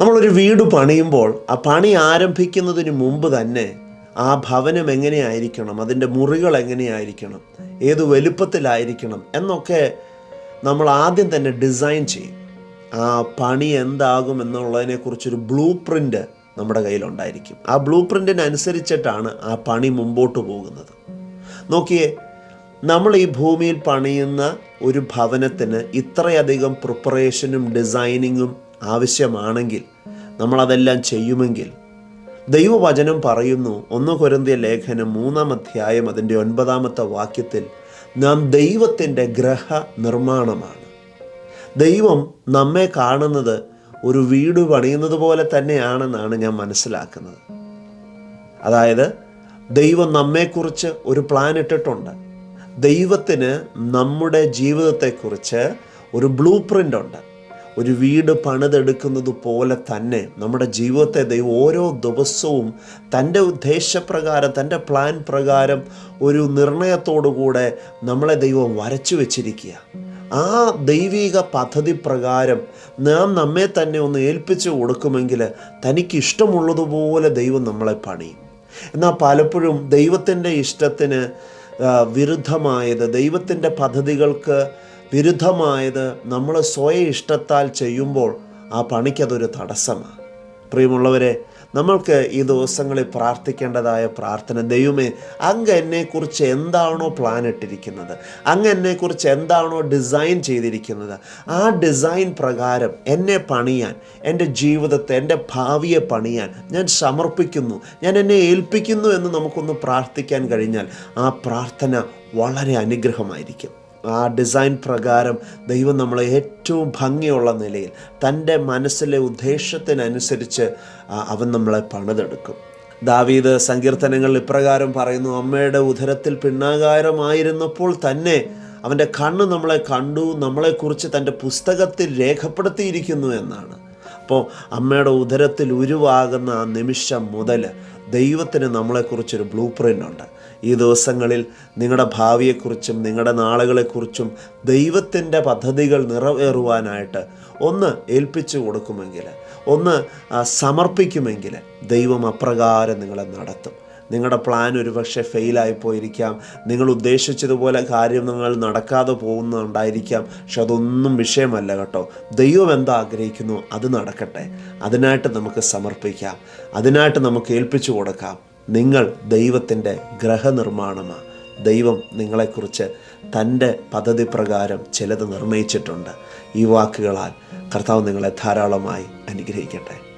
നമ്മളൊരു വീട് പണിയുമ്പോൾ ആ പണി ആരംഭിക്കുന്നതിന് മുമ്പ് തന്നെ ആ ഭവനം എങ്ങനെയായിരിക്കണം? അതിന്റെ മുറികൾ എങ്ങനെയായിരിക്കണം? ഏത് വലുപ്പത്തിലായിരിക്കണം? എന്നൊക്കെ നമ്മൾ ആദ്യം തന്നെ ഡിസൈൻ ചെയ്യും. ആ പണി എന്താകും എന്നുള്ളതിനെക്കുറിച്ചൊരു ബ്ലൂ പ്രിന്റ് നമ്മുടെ കയ്യിലുണ്ടായിരിക്കും. ആ ബ്ലൂ പ്രിന്റിനനുസരിച്ചിട്ടാണ് ആ പണി മുമ്പോട്ട് പോകുന്നത്. നോക്കിയേ നമ്മൾ ഈ ഭൂമിയിൽ പണിയുന്ന ഒരു ഭവനത്തിന് ഇത്രയധികം പ്രിപ്പറേഷനും ഡിസൈനിങ്ങും ആവശ്യമാണെങ്കിൽ നമ്മളതെല്ലാം ചെയ്യുമെങ്കിൽ ദൈവവചനം പറയുന്നു. ഒന്ന് കൊരന്തിയ ലേഖനം മൂന്നാം അധ്യായം അതിന്റെ ഒൻപതാമത്തെ വാക്യത്തിൽ നാം ദൈവത്തിന്റെ ഗ്രഹ നിർമ്മാണമാണ്. ദൈവം നമ്മെ കാണുന്നത് ഒരു വീട് പണിയുന്നത് പോലെ തന്നെയാണെന്നാണ് ഞാൻ മനസ്സിലാക്കുന്നത്. അതായത് ദൈവം നമ്മെക്കുറിച്ച് ഒരു പ്ലാൻ ഇട്ടിട്ടുണ്ട്. ദൈവത്തിന് നമ്മുടെ ജീവിതത്തെക്കുറിച്ച് ഒരു ബ്ലൂ പ്രിന്റ് ഉണ്ട്. ഒരു വീട് പണിതെടുക്കുന്നത് പോലെ തന്നെ നമ്മുടെ ജീവിതത്തെ ദൈവം ഓരോ ദിവസവും തന്റെ ഉദ്ദേശപ്രകാരം തന്റെ പ്ലാൻ പ്രകാരം ഒരു നിർണയത്തോടുകൂടെ നമ്മളെ ദൈവം വരച്ചു വെച്ചിരിക്കുക. ആ ദൈവിക പദ്ധതി പ്രകാരം നാം നമ്മെ തന്നെ ഒന്ന് ഏൽപ്പിച്ചു കൊടുക്കുമെങ്കിൽ തനിക്ക് ഇഷ്ടമുള്ളതുപോലെ ദൈവം നമ്മളെ പണിയും. എന്നാൽ പലപ്പോഴും ദൈവത്തിന്റെ ഇഷ്ടത്തിന് വിരുദ്ധമായത് ദൈവത്തിന്റെ പദ്ധതികൾക്ക് വിരുദ്ധമായത് നമ്മൾ സ്വയം ഇഷ്ടത്താൽ ചെയ്യുമ്പോൾ ആ പണിക്കതൊരു തടസ്സമാണ് പ്രിയമുള്ളവരെ നമ്മൾക്ക് ഈ ദിവസങ്ങളിൽ പ്രാർത്ഥിക്കേണ്ടതായ പ്രാർത്ഥന ദൈവമേ അങ്ങ് എന്നെക്കുറിച്ച് എന്താണോ പ്ലാൻ ഇട്ടിരിക്കുന്നത് അങ്ങ് എന്നെക്കുറിച്ച് എന്താണോ ഡിസൈൻ ചെയ്തിരിക്കുന്നത് ആ ഡിസൈൻ പ്രകാരം എന്നെ പണിയാൻ എന്റെ ജീവിതത്തെ എന്റെ ഭാവിയെ പണിയാൻ ഞാൻ സമർപ്പിക്കുന്നു ഞാൻ എന്നെ ഏൽപ്പിക്കുന്നു എന്ന് നമുക്കൊന്ന് പ്രാർത്ഥിക്കാൻ കഴിഞ്ഞാൽ ആ പ്രാർത്ഥന വളരെ അനുഗ്രഹമായിരിക്കും. ആ ഡിസൈൻ പ്രകാരം ദൈവം നമ്മളെ ഏറ്റവും ഭംഗിയുള്ള നിലയിൽ തന്റെ മനസ്സിലെ ഉദ്ദേശത്തിനനുസരിച്ച് അവൻ നമ്മളെ പണിതെടുക്കും. ദാവീദ് സങ്കീർത്തനങ്ങളിൽ ഇപ്രകാരം പറയുന്നു അമ്മയുടെ ഉദരത്തിൽ പിണ്ണാകാരമായിരുന്നപ്പോൾ തന്നെ അവന്റെ കണ്ണ് നമ്മളെ കണ്ടു നമ്മളെക്കുറിച്ച് തന്റെ പുസ്തകത്തിൽ രേഖപ്പെടുത്തിയിരിക്കുന്നു എന്നാണ്. അപ്പോൾ അമ്മയുടെ ഉദരത്തിൽ ഉരുവാകുന്ന ആ നിമിഷം മുതൽ ദൈവത്തിന് നമ്മളെക്കുറിച്ചൊരു ബ്ലൂ പ്രിന്റ് ഉണ്ട്. ഈ ദിവസങ്ങളിൽ നിങ്ങളുടെ ഭാവിയെക്കുറിച്ചും നിങ്ങളുടെ നാളുകളെക്കുറിച്ചും ദൈവത്തിന്റെ പദ്ധതികൾ നിറവേറുവാനായിട്ട് ഒന്ന് ഏൽപ്പിച്ചു കൊടുക്കുമെങ്കിൽ ഒന്ന് സമർപ്പിക്കുമെങ്കിൽ ദൈവം അപ്രകാരം നിങ്ങളെ നടത്തും. നിങ്ങളുടെ പ്ലാൻ ഒരുപക്ഷെ ഫെയിലായി പോയിരിക്കാം നിങ്ങൾ ഉദ്ദേശിച്ചതുപോലെ കാര്യം നിങ്ങൾ നടക്കാതെ പോകുന്നുണ്ടായിരിക്കാം. പക്ഷെ അതൊന്നും വിഷയമല്ല കേട്ടോ. ദൈവം എന്താ ആഗ്രഹിക്കുന്നു? അത് നടക്കട്ടെ. അതിനായിട്ട് നമുക്ക് സമർപ്പിക്കാം. അതിനായിട്ട് നമുക്ക് ഏൽപ്പിച്ചു കൊടുക്കാം. നിങ്ങൾ ദൈവത്തിന്റെ ഗ്രഹനിർമ്മാണമാണ് ദൈവം നിങ്ങളെക്കുറിച്ച് തന്റെ പദ്ധതി പ്രകാരം ചിലത് നിർണയിച്ചിട്ടുണ്ട്. ഈ വാക്കുകളാൽ കർത്താവ് നിങ്ങളെ ധാരാളമായി അനുഗ്രഹിക്കട്ടെ.